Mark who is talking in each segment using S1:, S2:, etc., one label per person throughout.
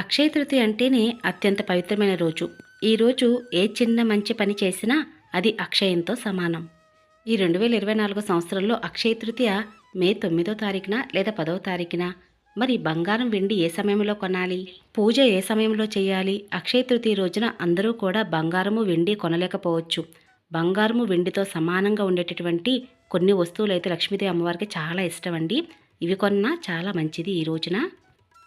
S1: అక్షయ తృతీయ అంటేనే అత్యంత పవిత్రమైన రోజు. ఈ రోజు ఏ చిన్న మంచి పని చేసినా అది అక్షయంతో సమానం. ఈ రెండు వేల ఇరవై నాలుగు సంవత్సరంలో అక్షయ తృతీయ మే తొమ్మిదో తారీఖున లేదా పదవ తారీఖున మరి బంగారం వెండి ఏ సమయంలో కొనాలి? పూజ ఏ సమయంలో చేయాలి? అక్షయ తృతీయ రోజున అందరూ కూడా బంగారము వెండి కొనలేకపోవచ్చు. బంగారము వెండితో సమానంగా ఉండేటటువంటి కొన్ని వస్తువులు అయితే లక్ష్మీదేవి అమ్మవారికి చాలా ఇష్టం అండి. ఇవి కొన్నా చాలా మంచిది ఈ రోజున.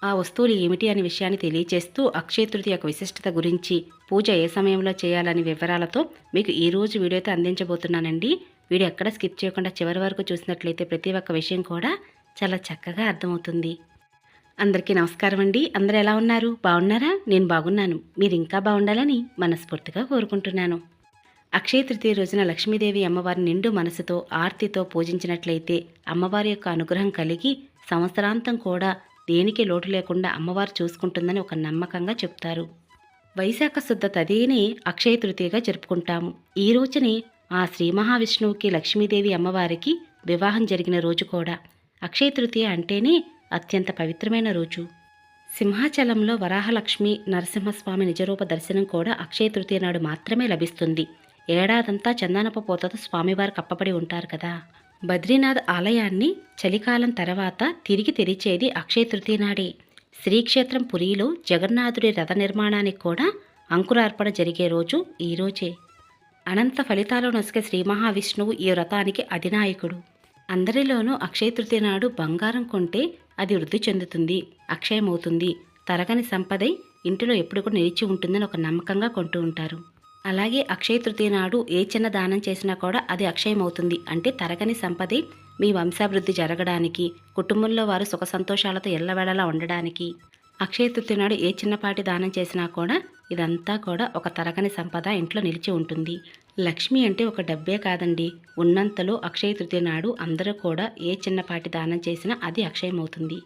S1: ఆ వస్తువులు ఏమిటి అనే విషయాన్ని తెలియచేస్తూ అక్షయతృతి యొక్క విశిష్టత గురించి పూజ ఏ సమయంలో చేయాలనే వివరాలతో మీకు ఈ రోజు వీడియో అయితే అందించబోతున్నానండి. వీడియో ఎక్కడ స్కిప్ చేయకుండా చివరి వరకు చూసినట్లయితే ప్రతి ఒక్క విషయం కూడా చాలా చక్కగా అర్థమవుతుంది. అందరికీ నమస్కారం అండి. అందరు ఎలా ఉన్నారు? బాగున్నారా? నేను బాగున్నాను. మీరు ఇంకా బాగుండాలని మనస్ఫూర్తిగా కోరుకుంటున్నాను. అక్షయ తృతీయ రోజున లక్ష్మీదేవి అమ్మవారి నిండు మనసుతో ఆర్తితో పూజించినట్లయితే అమ్మవారి యొక్క అనుగ్రహం కలిగి సంవత్సరాంతం కూడా దేనికి లోటు లేకుండా అమ్మవారు చూసుకుంటుందని ఒక నమ్మకంగా చెప్తారు. వైశాఖ శుద్ధ తదేని అక్షయ తృతీయగా జరుపుకుంటాము. ఈ రోజునే ఆ శ్రీ మహావిష్ణువుకి లక్ష్మీదేవి అమ్మవారికి వివాహం జరిగిన రోజు కూడా. అక్షయ తృతీయ అంటేనే అత్యంత పవిత్రమైన రోజు. సింహాచలంలో వరాహలక్ష్మి నరసింహస్వామి నిజరూప దర్శనం కూడా అక్షయ తృతీయ నాడు మాత్రమే లభిస్తుంది. ఏడాదంతా చందనపు పోతతో స్వామివారు కప్పబడి ఉంటారు కదా. బద్రీనాథ్ ఆలయాన్ని చలికాలం తర్వాత తిరిగి తెరిచేది అక్షయ తృతీయ నాడే. శ్రీక్షేత్రం పురిలో జగన్నాథుడి రథ నిర్మాణానికి కూడా అంకురార్పణ జరిగే రోజు ఈ రోజే. అనంత ఫలితాలు నొసగే శ్రీ మహావిష్ణువు ఈ వ్రతానికి అధినాయకుడు. అందరిలోనూ అక్షయ తృతీయ నాడు బంగారం కొంటే అది వృద్ధి చెందుతుంది అక్షయమవుతుంది. తరగని సంపదై ఇంటిలో ఎప్పుడు కూడా నిలిచి ఉంటుందని ఒక నమ్మకంగా కొంటూ ఉంటారు. అలాగే అక్షయ తృతీయ నాడు ఏ చిన్న దానం చేసినా కూడా అది అక్షయమవుతుంది. అంటే తరగని సంపదే మీ వంశాభివృద్ధి జరగడానికి కుటుంబంలో వారు సుఖ సంతోషాలతో ఎల్లవేళలా ఉండడానికి. అక్షయ తృతీయ నాడు ఏ చిన్నపాటి దానం చేసినా కూడా ఇదంతా కూడా ఒక తరగని సంపద ఇంట్లో నిలిచి ఉంటుంది. లక్ష్మి అంటే ఒక డబ్బే కాదండి. ఉన్నంతలో అక్షయ తృతీయ నాడు అందరూ కూడా ఏ చిన్నపాటి దానం చేసినా అది అక్షయమవుతుంది.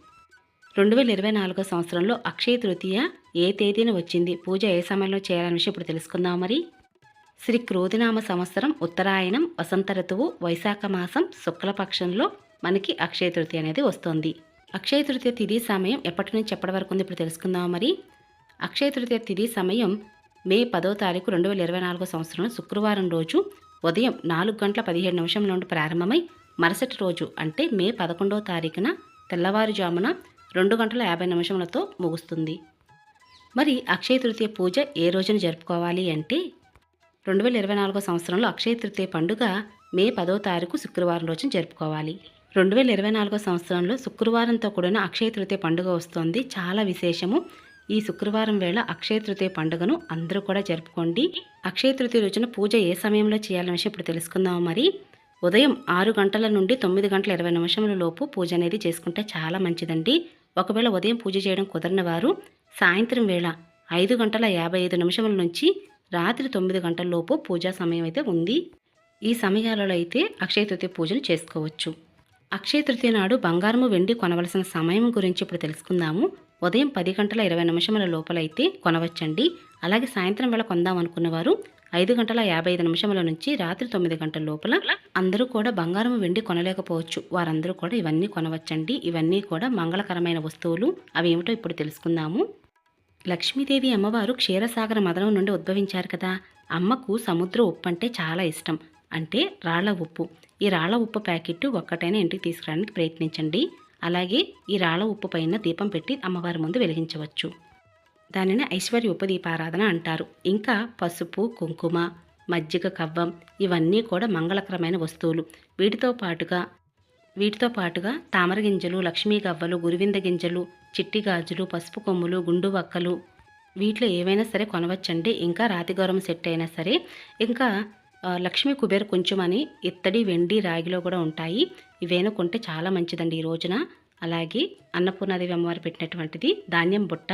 S1: రెండు వేల ఇరవై నాలుగో సంవత్సరంలో అక్షయ తృతీయ ఏ తేదీన వచ్చింది? పూజ ఏ సమయంలో చేయాలనే విషయం ఇప్పుడు తెలుసుకుందాం మరి. శ్రీ క్రోధినామ సంవత్సరం ఉత్తరాయణం వసంత ఋతువు వైశాఖ మాసం శుక్లపక్షంలో మనకి అక్షయ తృతీయ అనేది వస్తుంది. అక్షయ తృతీయ తిథి సమయం ఎప్పటి నుంచి ఎప్పటి వరకు ఉంది ఇప్పుడు తెలుసుకుందాం మరి. అక్షయ తృతీయ తిథి సమయం మే పదో తారీఖు రెండు వేల ఇరవై నాలుగో సంవత్సరం శుక్రవారం రోజు ఉదయం నాలుగు గంటల పదిహేడు నిమిషం నుండి ప్రారంభమై మరుసటి రోజు అంటే మే పదకొండవ తారీఖున తెల్లవారుజామున రెండు గంటల యాభై నిమిషములతో ముగుస్తుంది. మరి అక్షయ తృతీయ పూజ ఏ రోజున జరుపుకోవాలి అంటే రెండు వేల ఇరవై నాలుగో సంవత్సరంలో అక్షయ తృతీయ పండుగ మే పదో తారీఖు శుక్రవారం రోజున జరుపుకోవాలి. రెండు వేల ఇరవై నాలుగో సంవత్సరంలో శుక్రవారంతో కూడిన అక్షయ తృతీయ పండుగ వస్తోంది. చాలా విశేషము. ఈ శుక్రవారం వేళ అక్షయ తృతీయ పండుగను అందరూ కూడా జరుపుకోండి. అక్షయ తృతీయ రోజున పూజ ఏ సమయంలో చేయాలనే విషయం ఇప్పుడు తెలుసుకుందాం మరి. ఉదయం ఆరు గంటల నుండి తొమ్మిది గంటల ఇరవై నిమిషముల లోపు పూజ అనేది చేసుకుంటే చాలా మంచిదండి. ఒకవేళ ఉదయం పూజ చేయడం కుదరని వారు సాయంత్రం వేళ ఐదు గంటల యాభై ఐదు నిమిషముల నుంచి రాత్రి తొమ్మిది గంటల లోపు పూజా సమయం అయితే ఉంది. ఈ సమయాలలో అయితే అక్షయ తృతీయ పూజను చేసుకోవచ్చు. అక్షయ తృతీయ నాడు బంగారము వెండి కొనవలసిన సమయం గురించి ఇప్పుడు తెలుసుకుందాము. ఉదయం పది గంటల ఇరవై నిమిషముల లోపలైతే కొనవచ్చండి. అలాగే సాయంత్రం వేళ కొందాం అనుకున్నవారు ఐదు గంటల యాభై ఐదు నిమిషముల నుంచి రాత్రి తొమ్మిది గంటల లోపల అందరూ కూడా బంగారం వెండి కొనలేకపోవచ్చు. వారందరూ కూడా ఇవన్నీ కొనవచ్చండి. ఇవన్నీ కూడా మంగళకరమైన వస్తువులు. అవి ఏమిటో ఇప్పుడు తెలుసుకుందాము. లక్ష్మీదేవి అమ్మవారు క్షీరసాగర మదనం నుండి ఉద్భవించారు కదా. అమ్మకు సముద్ర ఉప్పు అంటే చాలా ఇష్టం. అంటే రాళ్ళ ఉప్పు. ఈ రాళ్ళ ఉప్పు ప్యాకెట్ ఒక్కటైనా ఇంటికి తీసుకురావడానికి ప్రయత్నించండి. అలాగే ఈ రాళ్ళ ఉప్పు పైన దీపం పెట్టి అమ్మవారి ముందు వెలిగించవచ్చు. దానిని ఐశ్వర్య ఉపదీపారాధన అంటారు. ఇంకా పసుపు కుంకుమ మజ్జిగ కవ్వం ఇవన్నీ కూడా మంగళకరమైన వస్తువులు. వీటితో పాటుగా వీటితో పాటుగా తామర గింజలు లక్ష్మీ గవ్వలు గురువింద గింజలు చిట్టి గాజులు పసుపు కొమ్ములు గుండు వక్కలు వీటిలో ఏవైనా సరే కొనవచ్చండి. ఇంకా రాతిగౌరం సెట్ అయినా సరే ఇంకా లక్ష్మీ కుబేర్ కొంచెం అని ఇత్తడి వెండి రాగిలో కూడా ఉంటాయి. ఇవేనా కొంటే చాలా మంచిదండి ఈ రోజున. అలాగే అన్నపూర్ణాదేవి అమ్మవారు పెట్టినటువంటిది ధాన్యం బుట్ట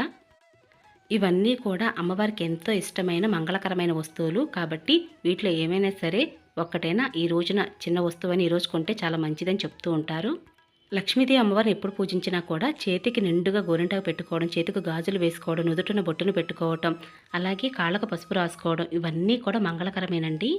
S1: ఇవన్నీ కూడా అమ్మవారికి ఎంతో ఇష్టమైన మంగళకరమైన వస్తువులు. కాబట్టి వీటిలో ఏమైనా సరే ఒక్కటైనా ఈ రోజున చిన్న వస్తువు అని ఈ రోజు కొంటే చాలా మంచిదని చెప్తూ ఉంటారు. లక్ష్మీదేవి అమ్మవారిని ఎప్పుడు పూజించినా కూడా చేతికి నిండుగా గోరింటాకు పెట్టుకోవడం చేతికి గాజులు వేసుకోవడం నుదుటిన బొట్టును పెట్టుకోవటం అలాగే కాళ్ళకు పసుపు రాసుకోవడం ఇవన్నీ కూడా మంగళకరమేనండి.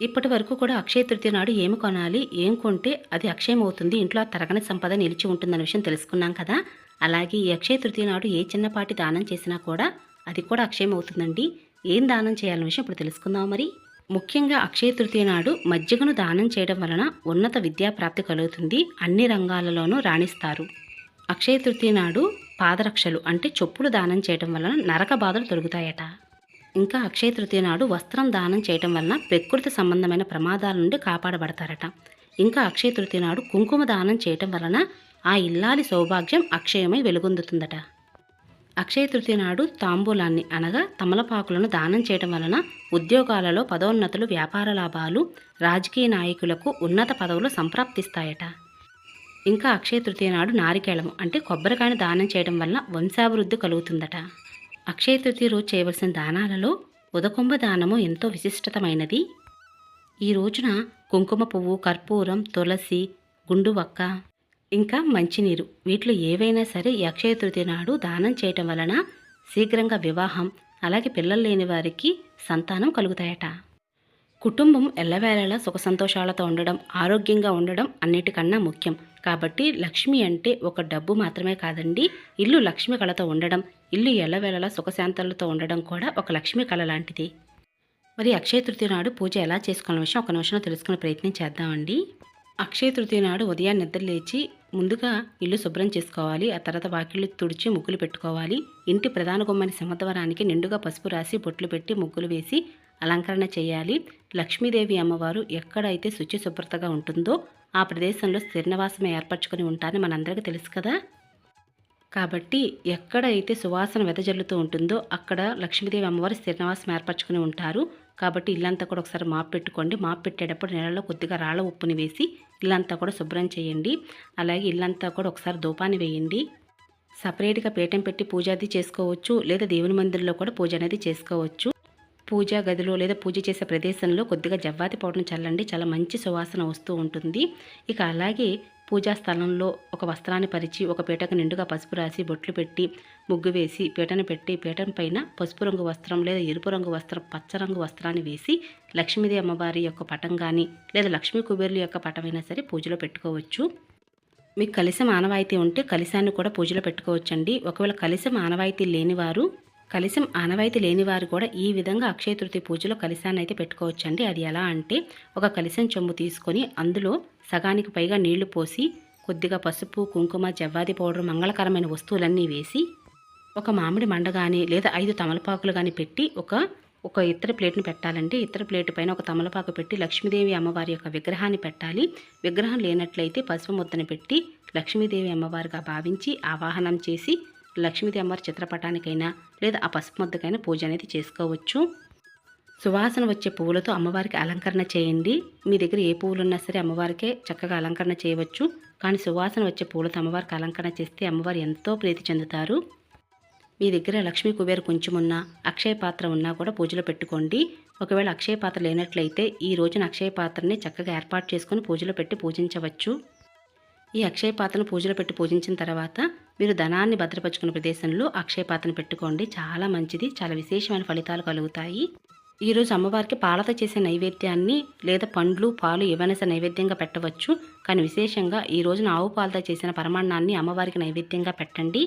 S1: ఇప్పటి వరకు కూడా అక్షయ తృతీయ నాడు ఏమి కొనాలి ఏం కొంటే అది అక్షయం అవుతుంది ఇంట్లో ఆ తరగని సంపద నిలిచి ఉంటుందన్న విషయం తెలుసుకున్నాం కదా. అలాగే ఈ అక్షయ తృతీయ నాడు ఏ చిన్నపాటి దానం చేసినా కూడా అది కూడా అక్షయం అవుతుందండి. ఏం దానం చేయాలనే విషయం ఇప్పుడు తెలుసుకుందాం మరి? ముఖ్యంగా అక్షయ తృతీయ నాడు మజ్జిగను దానం చేయడం వలన ఉన్నత విద్యా ప్రాప్తి కలుగుతుంది. అన్ని రంగాలలోనూ రాణిస్తారు. అక్షయ తృతీయ నాడు పాదరక్షలు అంటే చెప్పులు దానం చేయడం వలన నరక బాధలు తొలుగుతాయట. ఇంకా అక్షయ తృతీయ నాడు వస్త్రం దానం చేయటం వలన ప్రకృతి సంబంధమైన ప్రమాదాల నుండి కాపాడబడతారట. ఇంకా అక్షయ తృతీయ నాడు కుంకుమ దానం చేయటం వలన ఆ ఇల్లాలి సౌభాగ్యం అక్షయమై వెలుగొందుతుందట. అక్షయ తృతీయ నాడు తాంబూలాన్ని అనగా తమలపాకులను దానం చేయటం వలన ఉద్యోగాలలో పదోన్నతులు వ్యాపార లాభాలు రాజకీయ నాయకులకు ఉన్నత పదవులు సంప్రాప్తిస్తాయట. ఇంకా అక్షయ తృతీయ నాడు నారికేళము అంటే కొబ్బరికాయను దానం చేయడం వలన వంశాభివృద్ధి కలుగుతుందట. అక్షయ తృతీయ రోజు చేయవలసిన దానాలలో ఉదకుంభ దానము ఎంతో విశిష్టతమైనది. ఈ రోజున కుంకుమ పువ్వు కర్పూరం తులసి గుండువక్క ఇంకా మంచినీరు. వీటిలో ఏవైనా సరే అక్షయ తృతీయ నాడు దానం చేయటం వలన శీఘ్రంగా వివాహం అలాగే పిల్లలు లేని వారికి సంతానం కలుగుతాయట. కుటుంబం ఎల్లవేళలా సుఖ సంతోషాలతో ఉండడం ఆరోగ్యంగా ఉండడం అన్నిటికన్నా ముఖ్యం. కాబట్టి లక్ష్మి అంటే ఒక డబ్బు మాత్రమే కాదండి ఇల్లు లక్ష్మి కళతో ఉండడం ఇల్లు ఎల్లవేళలా సుఖశాంతలతో ఉండడం కూడా ఒక లక్ష్మి కళ లాంటిది. మరి అక్షయ తృతీయ నాడు పూజ ఎలా చేసుకోవాలన్న విషయం ఒక నిమిషంలో తెలుసుకునే ప్రయత్నం చేద్దామండి. అక్షయ తృతీయ నాడు ఉదయాన్నే నిద్రలేచి ముందుగా ఇల్లు శుభ్రం చేసుకోవాలి. ఆ తర్వాత వాకిళ్ళు తుడిచి ముగ్గులు పెట్టుకోవాలి. ఇంటి ప్రధాన గుమ్మని సింహద్వారానికి నిండుగా పసుపు రాసి బొట్లు పెట్టి ముగ్గులు వేసి అలంకరణ చేయాలి. లక్ష్మీదేవి అమ్మవారు ఎక్కడైతే శుచి శుభ్రతగా ఉంటుందో ఆ ప్రదేశంలో స్థిరనివాసం ఏర్పరచుకొని ఉంటారని మనందరికీ తెలుసు కదా? కాబట్టి ఎక్కడైతే సువాసన వెదజల్లుతూ ఉంటుందో అక్కడ లక్ష్మీదేవి అమ్మవారు స్థిరనివాసం ఏర్పరచుకుని ఉంటారు. కాబట్టి ఇల్లంతా కూడా ఒకసారి మాప్ పెట్టుకోండి. మాప్ పెట్టేటప్పుడు నెలలో కొద్దిగా రాళ్ళ ఉప్పుని వేసి ఇల్లంతా కూడా శుభ్రం చేయండి. అలాగే ఇల్లంతా కూడా ఒకసారి ధూపాన్ని వేయండి. సపరేట్గా పీఠం పెట్టి పూజ అది చేసుకోవచ్చు. లేదా దేవుని మందిరంలో కూడా పూజ అనేది చేసుకోవచ్చు. పూజా గదిలో లేదా పూజ చేసే ప్రదేశంలో కొద్దిగా జవ్వాతి పౌడర్ని చల్లండి. చాలా మంచి సువాసన వస్తూ ఉంటుంది. ఇక అలాగే పూజా స్థలంలో ఒక వస్త్రాన్ని పరిచి ఒక పీటకు నిండుగా పసుపు రాసి బొట్లు పెట్టి ముగ్గు వేసి పీటను పెట్టి పీటం పైన పసుపు రంగు వస్త్రం లేదా ఎరుపు రంగు వస్త్రం పచ్చ రంగు వస్త్రాన్ని వేసి లక్ష్మీదేవి అమ్మవారి యొక్క పటం కానీ లేదా లక్ష్మీ కుబేరుల యొక్క పటమైనా సరే పూజలో పెట్టుకోవచ్చు. మీకు కలిసి ఆనవాయితీ ఉంటే కలిశాన్ని కూడా పూజలో పెట్టుకోవచ్చండి. ఒకవేళ కలిసి ఆనవాయితీ లేనివారు కలిసం ఆనవాయితీ లేనివారు కూడా ఈ విధంగా అక్షయ తృతీయ పూజలో కలిశాన్ని అయితే పెట్టుకోవచ్చండి. అది ఎలా అంటే ఒక కలిసం చెంబు తీసుకొని అందులో సగానికి పైగా నీళ్ళు పోసి కొద్దిగా పసుపు కుంకుమ జవ్వాది పౌడర్ మంగళకరమైన వస్తువులన్నీ వేసి ఒక మామిడి మండ కానీ లేదా ఐదు తమలపాకులు కానీ పెట్టి ఒక ఒక ఇతర ప్లేట్ని పెట్టాలంటే ఇతర ప్లేట్ పైన ఒక తమలపాకు పెట్టి లక్ష్మీదేవి అమ్మవారి యొక్క విగ్రహాన్ని పెట్టాలి. విగ్రహం లేనట్లయితే పసుపు ముద్దను పెట్టి లక్ష్మీదేవి అమ్మవారిగా భావించి ఆవాహనం చేసి లక్ష్మీదేవి అమ్మవారి చిత్రపటానికైనా లేదా ఆ పసుపు ముద్దకైనా పూజ అనేది చేసుకోవచ్చు. సువాసన వచ్చే పువ్వులతో అమ్మవారికి అలంకరణ చేయండి. మీ దగ్గర ఏ పువ్వులు ఉన్నా సరే అమ్మవారికే చక్కగా అలంకరణ చేయవచ్చు. కానీ సువాసన వచ్చే పువ్వులతో అమ్మవారికి అలంకరణ చేస్తే అమ్మవారు ఎంతో ప్రీతి చెందుతారు. మీ దగ్గర లక్ష్మీ కుబేర కొంచెం ఉన్నా అక్షయ పాత్ర ఉన్నా కూడా పూజలో పెట్టుకోండి. ఒకవేళ అక్షయ పాత్ర లేనట్లయితే ఈ రోజున అక్షయ పాత్రని చక్కగా ఏర్పాటు చేసుకొని పూజలో పెట్టి పూజించవచ్చు. ఈ అక్షయ పాత్రను పూజలో పెట్టి పూజించిన తర్వాత మీరు ధనాన్ని భద్రపరుచుకున్న ప్రదేశంలో అక్షయ పాత్రను పెట్టుకోండి. చాలా మంచిది చాలా విశేషమైన ఫలితాలు కలుగుతాయి. ఈరోజు అమ్మవారికి పాలతో చేసే నైవేద్యాన్ని లేదా పండ్లు పాలు ఏవైనా సరే నైవేద్యంగా పెట్టవచ్చు. కానీ విశేషంగా ఈ రోజున ఆవు పాలతో చేసిన పరమాన్నాన్ని అమ్మవారికి నైవేద్యంగా పెట్టండి.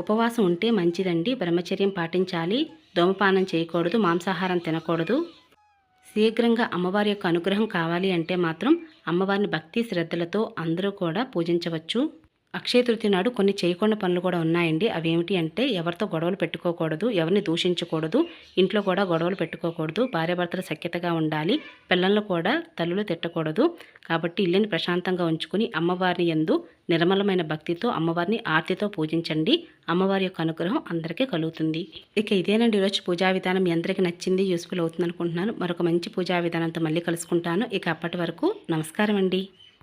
S1: ఉపవాసం ఉంటే మంచిదండి. బ్రహ్మచర్యం పాటించాలి. ధూమపానం చేయకూడదు. మాంసాహారం తినకూడదు. శీఘ్రంగా అమ్మవారి యొక్క అనుగ్రహం కావాలి అంటే మాత్రం అమ్మవారిని భక్తి శ్రద్ధలతో అందరూ కూడా పూజించవచ్చు. అక్షయ తృతీయ నాడు కొన్ని చేయకుండా పనులు కూడా ఉన్నాయండి. అవి ఏమిటి అంటే ఎవరితో గొడవలు పెట్టుకోకూడదు ఎవరిని దూషించకూడదు ఇంట్లో కూడా గొడవలు పెట్టుకోకూడదు భార్యాభర్తల సఖ్యతగా ఉండాలి పిల్లలను కూడా తల్లులు తిట్టకూడదు. కాబట్టి ఇల్లుని ప్రశాంతంగా ఉంచుకుని అమ్మవారిని ఎందు నిర్మలమైన భక్తితో అమ్మవారిని ఆర్తితో పూజించండి. అమ్మవారి యొక్క అనుగ్రహం అందరికీ కలుగుతుంది. ఇక ఇదేనండి ఈరోజు పూజా విధానం. మీ అందరికీ నచ్చింది యూస్ఫుల్ అవుతుంది అనుకుంటున్నాను మరొక మంచి పూజా విధానంతో మళ్ళీ కలుసుకుంటాను. ఇక అప్పటి వరకు నమస్కారం అండి